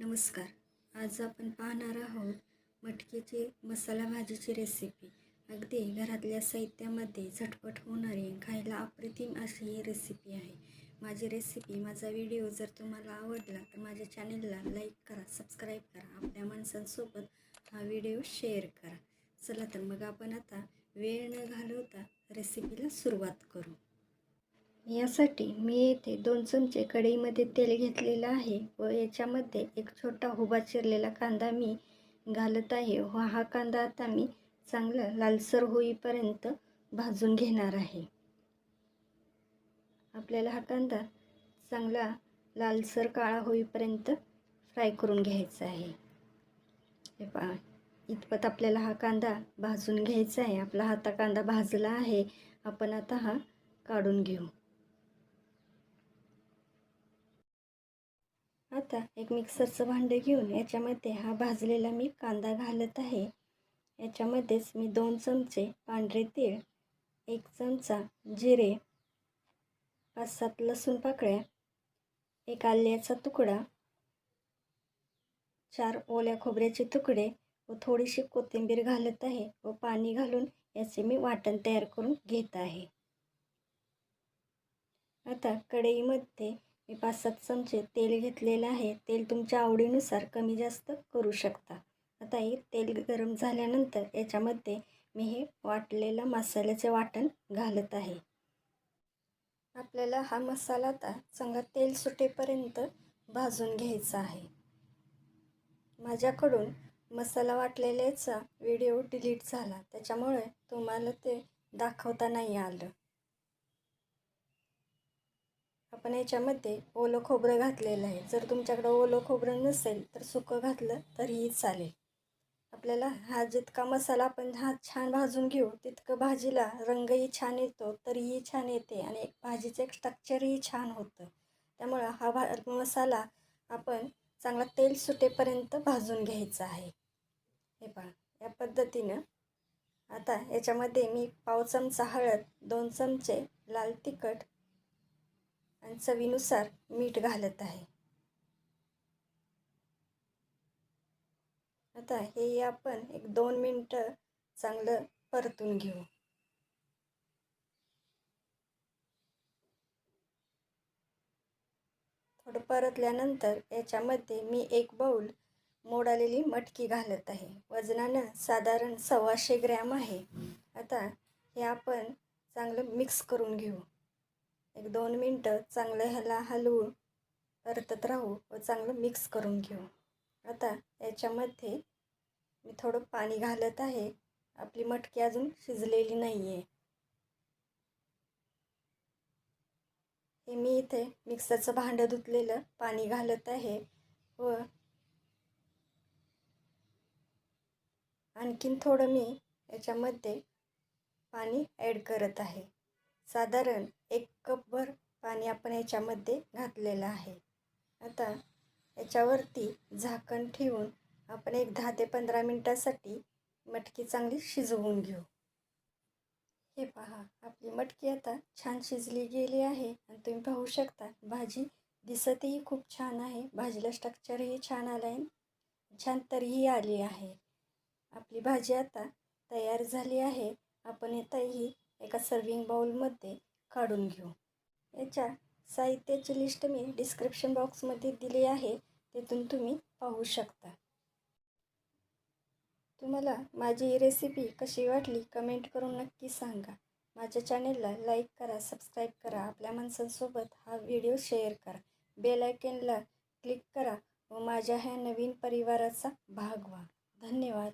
नमस्कार. आज आपण पाहणार आहोत मटकीची मसाला भाजीची रेसिपी अगदी घरातल्या साहित्यामध्ये झटपट होणारी खायला अप्रतिम अशी ही रेसिपी आहे. माझी रेसिपी माझा व्हिडिओ जर तुम्हाला आवडला तर माझ्या चॅनेलला लाईक करा सबस्क्राईब करा आपल्या माणसांसोबत हा व्हिडिओ शेअर करा. चला तर मग आपण आता वेळ न घालवता रेसिपीला सुरुवात करू. यासाठी मी येथे दोन चमचे कढईमध्ये तेल घेतलेलं आहे व याच्यामध्ये एक छोटा उभा चिरलेला कांदा मी घालत आहे व हा कांदा आता मी चांगला लालसर होईपर्यंत भाजून घेणार आहे. आपल्याला हा कांदा चांगला लालसर काळा होईपर्यंत फ्राय करून घ्यायचा आहे. हे पहा इतपत आपल्याला हा कांदा भाजून घ्यायचा आहे. आपला हाता कांदा भाजला आहे. आपण आता हा काढून घेऊ. आता एक मिक्सरचं भांडं घेऊन याच्यामध्ये हा भाजलेला मी कांदा घालत आहे. याच्यामध्येच मी दोन चमचे पांढरे तीळ एक चमचा जिरे पाच सात लसूण पाकळ्या एक आल्याचा तुकडा चार ओल्या खोबऱ्याचे तुकडे व थोडीशी कोथिंबीर घालत आहे व पाणी घालून याचे मी वाटण तयार करून घेत आहे. आता कढईमध्ये मी पाच सात चमचे तेल घेतलेलं आहे. तेल तुमच्या आवडीनुसार कमी जास्त करू शकता. आता हे तेल गरम झाल्यानंतर याच्यामध्ये मी हे वाटलेलं मसाल्याचे वाटण घालत आहे. आपल्याला हा मसाला आता चांगला तेल सुटेपर्यंत भाजून घ्यायचा आहे. माझ्याकडून मसाला वाटलेल्याचा व्हिडिओ डिलीट झाला. त्याच्यामुळे तुम्हाला ते दाखवता नाही आलं. आपण याच्यामध्ये ओलं खोबरं घातलेलं आहे. जर तुमच्याकडं ओलं खोबरं नसेल तर सुकं घातलं तरीही चालेल. आपल्याला हा जितका मसाला आपण हा छान भाजून घेऊ तितकं भाजीला रंगही छान येतो तरीही छान येते आणि भाजीचं एक स्ट्रक्चरही छान होतं. त्यामुळं हा भा मसाला आपण चांगला तेल सुटेपर्यंत भाजून घ्यायचा आहे. हे पहा या पद्धतीनं आता याच्यामध्ये मी पाव चमचा हळद दोन चमचे लाल तिखट आणि चवीनुसार मीठ घालत आहे. आता हे आपण एक दोन मिनटं चांगलं परतून घेऊ. थोडं परतल्यानंतर याच्यामध्ये मी एक बाऊल मोडालेली मटकी घालत आहे. वजनानं साधारण सव्वाशे ग्रॅम आहे. आता हे आपण चांगलं मिक्स करून घेऊ. एक दोन मिनटं चांगलं ह्याला हलवून परतत राहू व चांगलं मिक्स करून घेऊ. आता याच्यामध्ये मी थोडं पाणी घालत आहे. आपली मटकी अजून शिजलेली नाही आहे हे मी इथे मिक्सरचं भांडं धुतलेलं पाणी घालत आहे व आणखीन थोडं मी याच्यामध्ये पाणी ॲड करत आहे. साधारण एक कपभर पाणी आपण याच्यामध्ये घातलेलं आहे. आता याच्यावरती झाकण ठेवून आपण एक दहा ते पंधरा मिनटासाठी मटकी चांगली शिजवून घेऊ. हे पहा आपली मटकी आता छान शिजली गेली आहे आणि तुम्ही पाहू शकता भाजी दिसतही खूप छान आहे भाजीला स्ट्रक्चरही छान आलं आहे छान तरीही आली आहे. आपली भाजी आता तयार झाली आहे आपण आता ही एका सर्विंग बाउलमध्ये काढून घेऊ. याच्या साहित्याची लिस्ट मी डिस्क्रिप्शन बॉक्समध्ये दिली आहे. तिथून तुम्ही पाहू शकता. तुम्हाला माझी रेसिपी कशी वाटली कमेंट करून नक्की सांगा. माझ्या चॅनेलला लाईक करा सबस्क्राईब करा आपल्या माणसांसोबत हा व्हिडिओ शेअर करा. बेल आयकनला क्लिक करा व माझ्या ह्या नवीन परिवाराचा भाग व्हा. धन्यवाद.